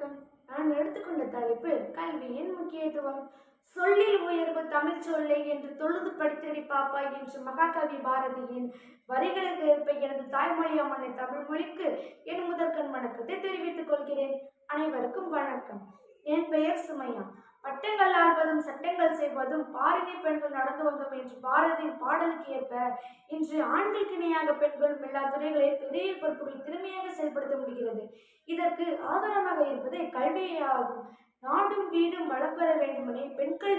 வணக்கம். நான் எடுத்துக்கொண்ட தலைப்பு கல்வியின் முக்கியத்துவம். சொல்லில் உயர்வு தமிழ் சொல்லை என்று தொழுது படித்தடி பாப்பா என்று மகாகவி பாரதியின் வரிகளுக்கு ஏற்ப எனது தாய்மொழியமான தமிழ் மொழிக்கு என் முதற்கண் வணக்கத்தை தெரிவித்துக் கொள்கிறேன். அனைவருக்கும் வணக்கம். என் பெயர் சுமையா. பட்டங்கள் ஆள்வதும் சட்டங்கள் செய்வதும் பாரதி பெண்கள் நடந்து வந்தோம் என்று பாரதியின் பாடலுக்கு ஏற்ப இன்று ஆண்களுக்கு இணையாக பெண்களும் எல்லா துறைகளையும் பெரிய பொறுப்புகள் திறமையாக செயல்படுத்த முடிகிறது. இதற்கு ஆதாரமாக இருப்பது கல்வியே ஆகும் நாடும் வீடும் வளப்பெற வேண்டும்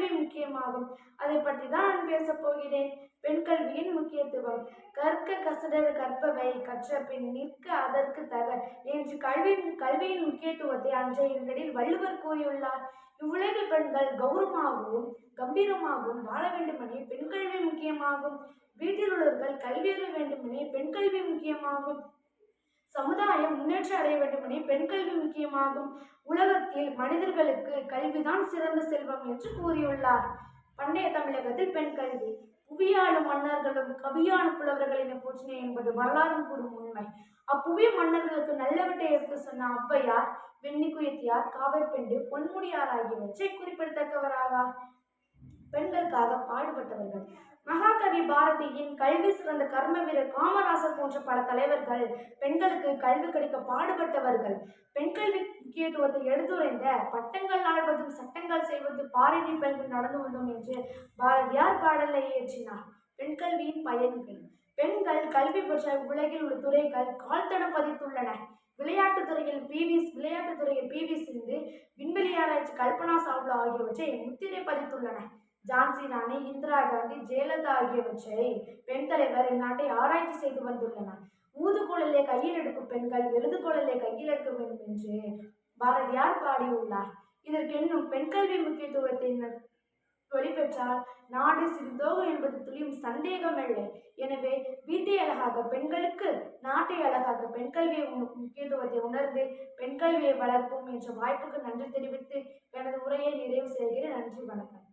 கல்வி முக்கியமாகும். அதை பற்றி தான் நான் பேசப் போகிறேன். பெண் கல்வியின் முக்கியத்துவம். கற்க கசடர் கற்பவை கற்ற பின் நிற்க அதற்கு தக என்று கல்வியின் கல்வியின் முக்கியத்துவத்தை அன்றைய இடங்களில் வள்ளுவர் கூறியுள்ளார். இவ்வுலக பெண்கள் கௌரவமாகவும் கம்பீரமாகவும் வாழ வேண்டுமெனில் பெண் கல்வி முக்கியமாகும். வீட்டில் உள்ளவர்கள் கல்வியறிய வேண்டுமெனே பெண் கல்வி முக்கியமாகும். சமுதாயம் முன்னேற்றம் அடைய வேண்டுமெனே பெண் கல்வி முக்கியமாகும். உலகத்தில் மனிதர்களுக்கு கல்விதான் சிறந்த செல்வம் என்று கூறியுள்ளார். பண்டைய தமிழகத்தில் பெண் கல்வி புவியாளும் மன்னர்களும் கவியான புலவர்களினை போற்றின என்பது வரலாறும் கூறும் உண்மை. அப்புவிய மன்னர்களுக்கு நல்லவற்றை எடுத்து சொன்ன ஔவையார் வெண்ணிக்குயத்தியார் காவற்பெண்டு பொன்முடியார் ஆகியவற்றை குறிப்பிடத்தக்கவராவார். பெண்களுக்காக பாடுபட்டவர்கள். மகாகவி பாரதியின் கல்வி சிறந்த கர்ம வீரர் காமராசர் போன்ற பல தலைவர்கள் பெண்களுக்கு கல்வி கிடைக்க பாடுபட்டவர்கள். பெண் கல்வி முக்கியத்துவத்தை எடுத்துரைந்த பட்டங்கள் ஆழ்வதும் சட்டங்கள் செய்வது பாரதி பெண்கள் நடந்து வந்தோம் என்று பாரதியார் பாடலை இயற்றினார். பெண் கல்வியின் பயன்கள். பெண்கள் கல்வி பெற்ற உலகில் உள்ள துறைகள் கால்தடம் பதித்துள்ளன. விளையாட்டுத் துறையில் பிவி விளையாட்டுத் துறையில் பிவி சிந்து விண்வெளி ஆராய்ச்சி கல்பனா சாவ்லா ஆகியவற்றை முத்திரை பதித்துள்ளன. ஜான்சி ராணி இந்திரா காந்தி ஜெயலலிதா ஆகியவற்றை பெண் தலைவர் இந்நாட்டை ஆராய்ச்சி செய்து வந்துள்ளனர். ஊதுகுழலை கையில் எடுக்கும் பெண்கள் எழுதுகுழலை கையில் எடுக்க வேண்டும் என்று பாரதியார் பாடியுள்ளார். இதற்கு இன்னும் பெண் கல்வி முக்கியத்துவத்தை வெளிப்பெற்றால் நாடு சிறிதோகும் என்பது துளியும் சந்தேகமில்லை எனவே வீட்டை அழகாக பெண்களுக்கு நாட்டை அழகாக பெண் கல்வியை முக்கியத்துவத்தை உணர்ந்து பெண் கல்வியை வளர்ப்போம் என்ற வாய்ப்புக்கு நன்றி தெரிவித்து எனது உரையை நிறைவு செய்கிறேன். நன்றி வணக்கம்.